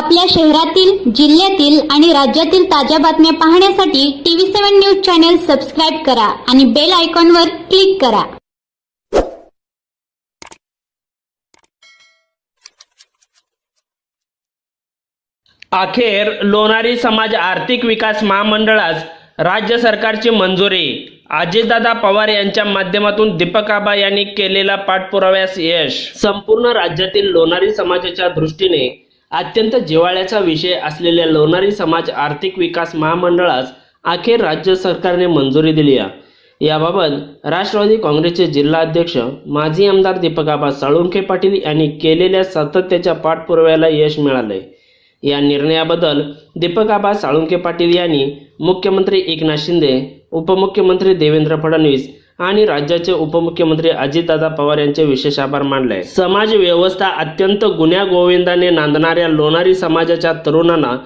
आपल्या शहरातील जिल्ह्यातील आणि राज्यातील ताज्या बातम्या पाहण्यासाठी TV seven news channel subscribe करा आणि बेल आयकॉनवर क्लिक करा. अखेर लोणारी समाज आर्थिक विकास महामंडळास राज्य सरकारची मंजुरी. अजितदादा पवार यांच्या माध्यमातून दीपक आबा यांनी केलेला पाठपुराव्यास यश. संपूर्ण राज्यातील लोणारी समाजाच्या दृष्टीने अत्यंत जिव्हाळ्याचा विषय असलेल्या लोणारी समाज आर्थिक विकास महामंडळास अखेर राज्य सरकारने मंजुरी दिली आहे. याबाबत राष्ट्रवादी काँग्रेसचे जिल्हा अध्यक्ष माजी आमदार दीपकाबा साळुंखे पाटील यांनी केलेल्या सातत्याच्या पाठपुराव्याला यश मिळाले या निर्णयाबद्दल दीपकाबा साळुंखे पाटील यांनी मुख्यमंत्री एकनाथ शिंदे उपमुख्यमंत्री देवेंद्र फडणवीस आणि राज्याचे उपमुख्यमंत्री अजितदादा पवार यांचे विशेष आभार मानले. समाज व्यवस्था अत्यंत गुन्ह्या गोविंदाने नांदणाऱ्या लोणारी समाजाच्या तरुणांना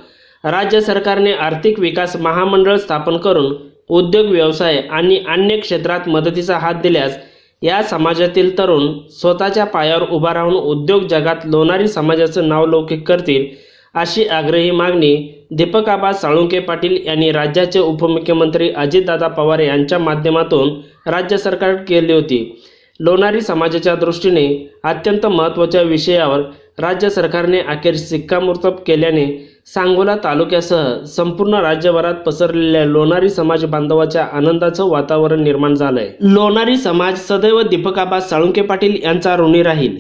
राज्य सरकारने आर्थिक विकास महामंडळ स्थापन करून उद्योग व्यवसाय आणि अन्य क्षेत्रात मदतीचा हात दिल्यास या समाजातील तरुण स्वतःच्या पायावर उभा राहून उद्योग जगात लोणारी समाजाचं नाव लौकिक करतील अशी आग्रही मागणी दीपक आबा साळुंके पाटील यांनी राज्याचे उपमुख्यमंत्री अजितदादा पवार यांच्या माध्यमातून राज्य सरकार केली होती. लोणारी समाजाच्या दृष्टीने अत्यंत महत्त्वाच्या विषयावर राज्य सरकारने अखेर शिक्कामोर्तब केल्याने सांगोला तालुक्यासह संपूर्ण राज्यभरात पसरलेल्या लोणारी समाज बांधवाच्या आनंदाचं वातावरण निर्माण झालंय. लोणारी समाज सदैव दीपकाबा साळुंके पाटील यांचा ऋणी राहील.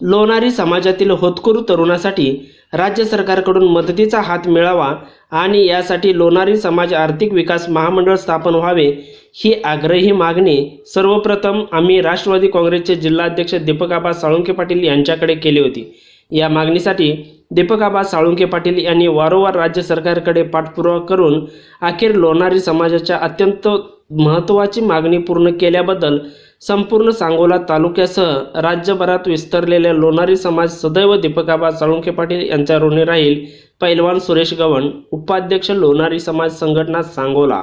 लोणारी समाजातील होतकरू तरुणासाठी राज्य सरकारकडून मदतीचा हात मिळावा आणि यासाठी लोणारी समाज आर्थिक विकास महामंडळ स्थापन व्हावे ही आग्रही मागणी सर्वप्रथम आम्ही राष्ट्रवादी काँग्रेसचे जिल्हाध्यक्ष दीपक आबा साळुंके पाटील यांच्याकडे केली होती. या मागणीसाठी दीपक आबा साळुंके पाटील यांनी वारंवार राज्य सरकारकडे पाठपुरावा करून अखेर लोणारी समाजाच्या अत्यंत महत्त्वाची मागणी पूर्ण केल्याबद्दल संपूर्ण सांगोला तालुक्यासह राज्यभरात विस्तरलेल्या लोणारी समाज सदैव दीपकाबा साळुंखे पाटील यांच्या ऋणी राहील पैलवान सुरेश गवण उपाध्यक्ष लोणारी समाज संघटना सांगोला.